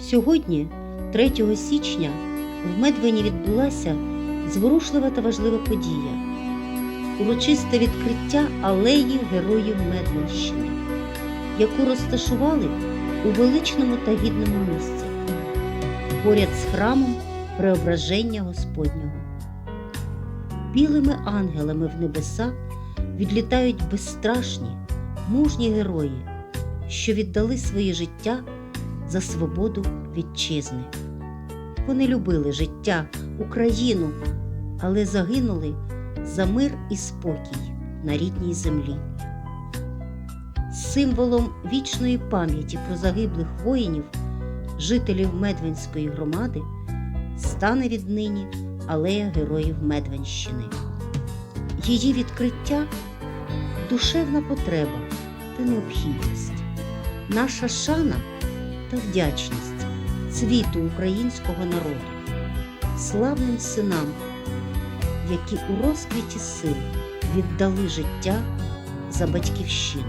Сьогодні, 3 січня, в Медвені відбулася зворушлива та важлива подія урочисте відкриття алеї Героїв Медвенщини, яку розташували у величному та гідному місці поряд з храмом Преображення Господнього. Білими ангелами в небеса відлітають безстрашні, мужні герої, що віддали своє життя за свободу вітчизни. Вони любили життя, Україну, але загинули за мир і спокій на рідній землі. Символом вічної пам'яті про загиблих воїнів, жителів Медвинської громади, стане віднині Алея Героїв Медвенщини. Її відкриття душевна потреба та необхідність, наша шана та вдячність цвіту українського народу, славним синам, які у розквіті сил віддали життя за батьківщину.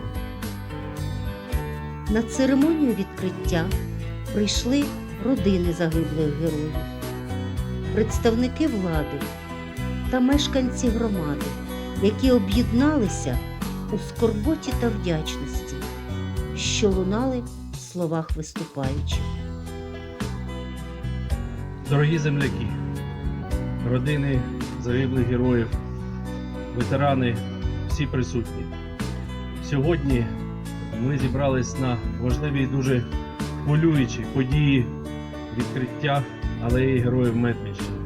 На церемонію відкриття прийшли родини загиблих героїв, представники влади та мешканці громади, які об'єдналися у скорботі та вдячності, що лунали словах виступаючих. Дорогі земляки, родини загиблих героїв, ветерани, всі присутні. Сьогодні ми зібрались на важливій і дуже хвилюючій події відкриття алеї Героїв Медвінщини.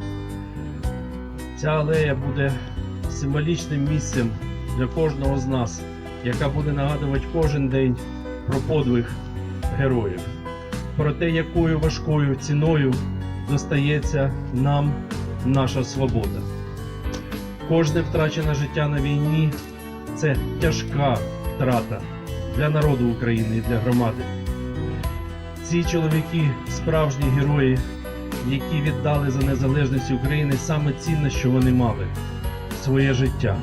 Ця алея буде символічним місцем для кожного з нас, яка буде нагадувати кожен день про подвиг героїв, про те, якою важкою ціною достається нам наша свобода. Кожне втрачене життя на війні це тяжка втрата для народу України і для громади. Ці чоловіки справжні герої, які віддали за незалежність України саме цінне, що вони мали своє життя.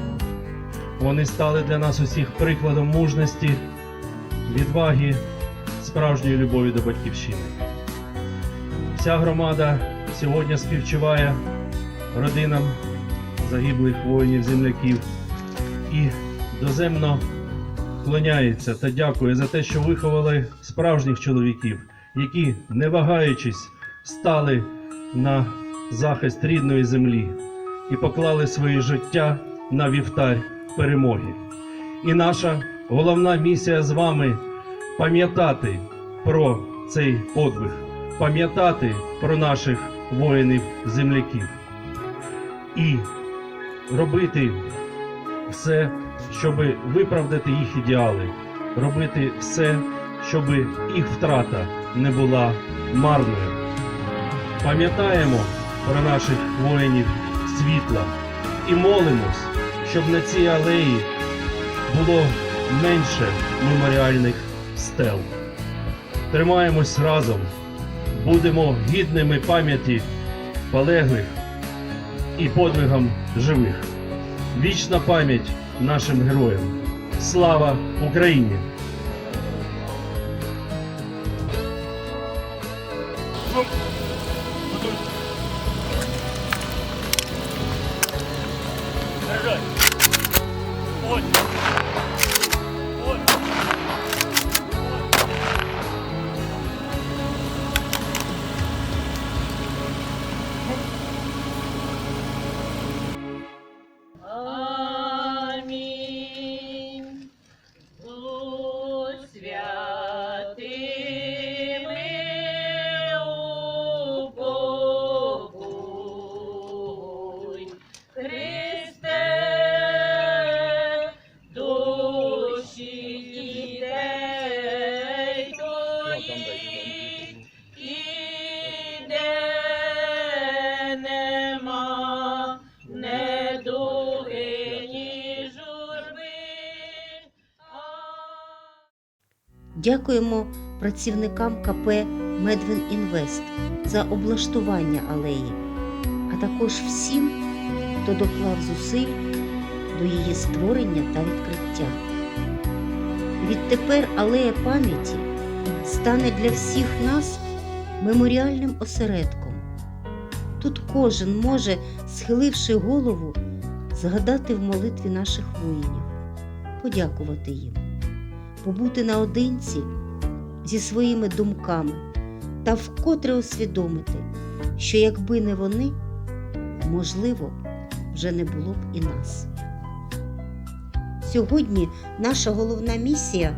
Вони стали для нас усіх прикладом мужності, відваги, справжньої любові до батьківщини. Вся громада сьогодні співчуває родинам загиблих воїнів, земляків і доземно вклоняється та дякує за те, що виховали справжніх чоловіків, які, не вагаючись, стали на захист рідної землі і поклали своє життя на вівтар перемоги. І наша головна місія з вами пам'ятати про цей подвиг пам'ятати про наших воїнів-земляків і робити все, щоб виправдати їх ідеали, робити все, щоб їх втрата не була марною. Пам'ятаємо про наших воїнів світла і молимось, щоб на цій алеї було менше меморіальних стел. Тримаємось разом будемо гідними пам'яті полеглих і подвигам живих. Вічна пам'ять нашим героям. Слава Україні! Держать. Дякуємо працівникам КП Медвин Інвест за облаштування алеї, а також всім, хто доклав зусиль до її створення та відкриття. Відтепер алея пам'яті стане для всіх нас меморіальним осередком. Тут кожен може, схиливши голову, згадати в молитві наших воїнів, подякувати їм, побути наодинці зі своїми думками та вкотре усвідомити, що якби не вони, можливо, вже не було б і нас. Сьогодні наша головна місія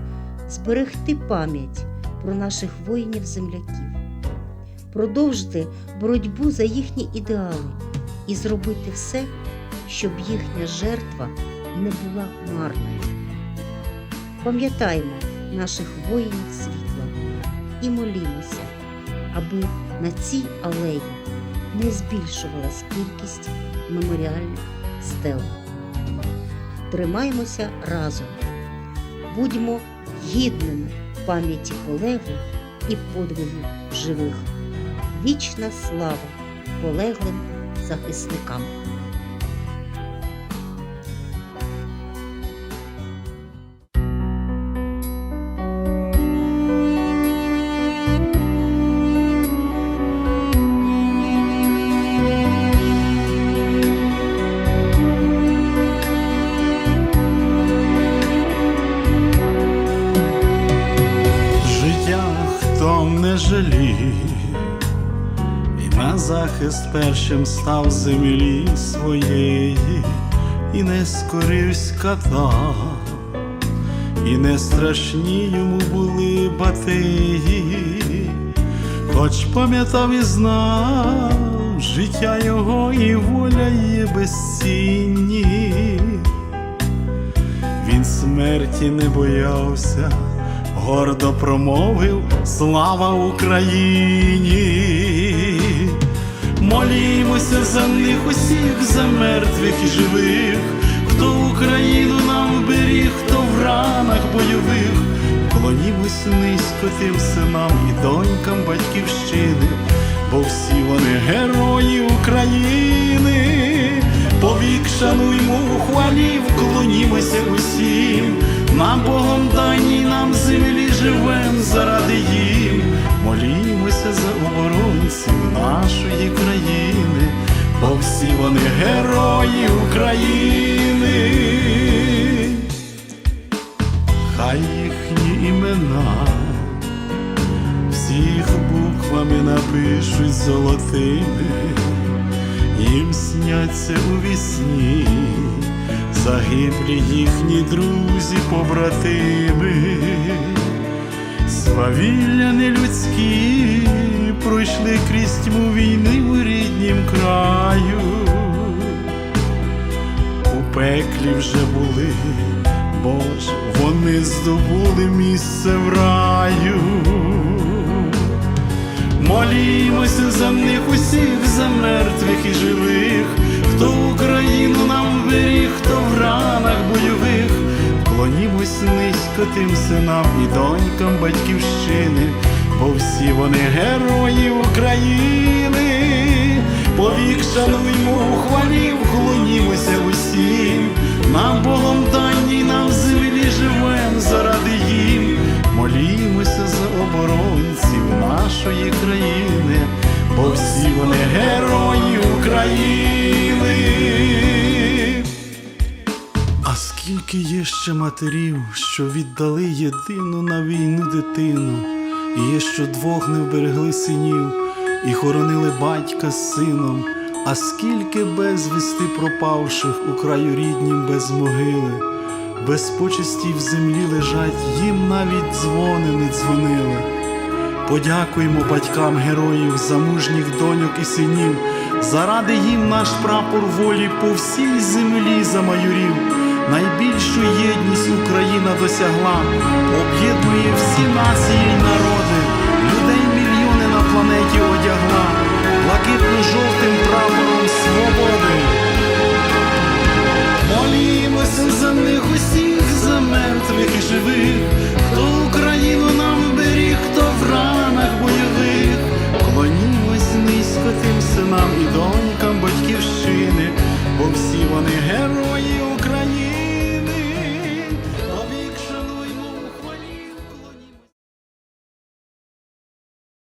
зберегти пам'ять про наших воїнів-земляків, продовжити боротьбу за їхні ідеали і зробити все, щоб їхня жертва не була марною. Пам'ятаємо наших воїнів світла і молімося, аби на цій алеї не збільшувалась кількість меморіальних стел. Тримаймося разом, будьмо гідними пам'яті полеглих і подвигів живих. Вічна слава полеглим захисникам! Захист першим став землі своєї, і не скоривсь ката, і не страшні йому були батиї, хоч пам'ятав і знав, життя його і воля є безцінні. Він смерті не боявся, гордо промовив слава Україні. Молімося за них усіх, за мертвих і живих, хто Україну нам беріг, хто в ранах бойових. Клонімось низько тим синам і донькам батьківщини, бо всі вони герої України. Повік шануймо у хвалі, вклонімося усім, нам Богом даній, нам землі живем заради їм. Нашої країни, бо всі вони герої України. Хай їхні імена всіх буквами напишуть золотими їм сняться у вісні, загиблі їхні друзі, побратими, свавілля нелюдські пройшли крізь тьму війни у ріднім краю, у пеклі вже були, бо ж вони здобули місце в раю. Молімося за них усіх, за мертвих і живих, хто Україну нам беріг, хто в ранах бойових, клонімось низько тим синам і донькам батьківщини, бо всі вони герої України, повік шануймо у хвалі, вклонімося усім, нам Богом дані, нам землі живем заради їм. Молімося за оборонців нашої країни, бо всі вони герої України. Скільки є ще матерів, що віддали єдину на війну дитину, і є, що двох не вберегли синів, і хоронили батька з сином, а скільки безвісти пропавших у краю ріднім без могили без почесті в землі лежать, їм навіть дзвони не дзвонили. Подякуємо батькам героїв, за мужніх доньок і синів, заради їм наш прапор волі по всій землі замайорів найбільшу єдність Україна досягла, об'єднує всі нації й народи, людей мільйони на планеті одягла, блакитно-жовтим прапором свободи. Молімося за них усіх, за мертвих і живих.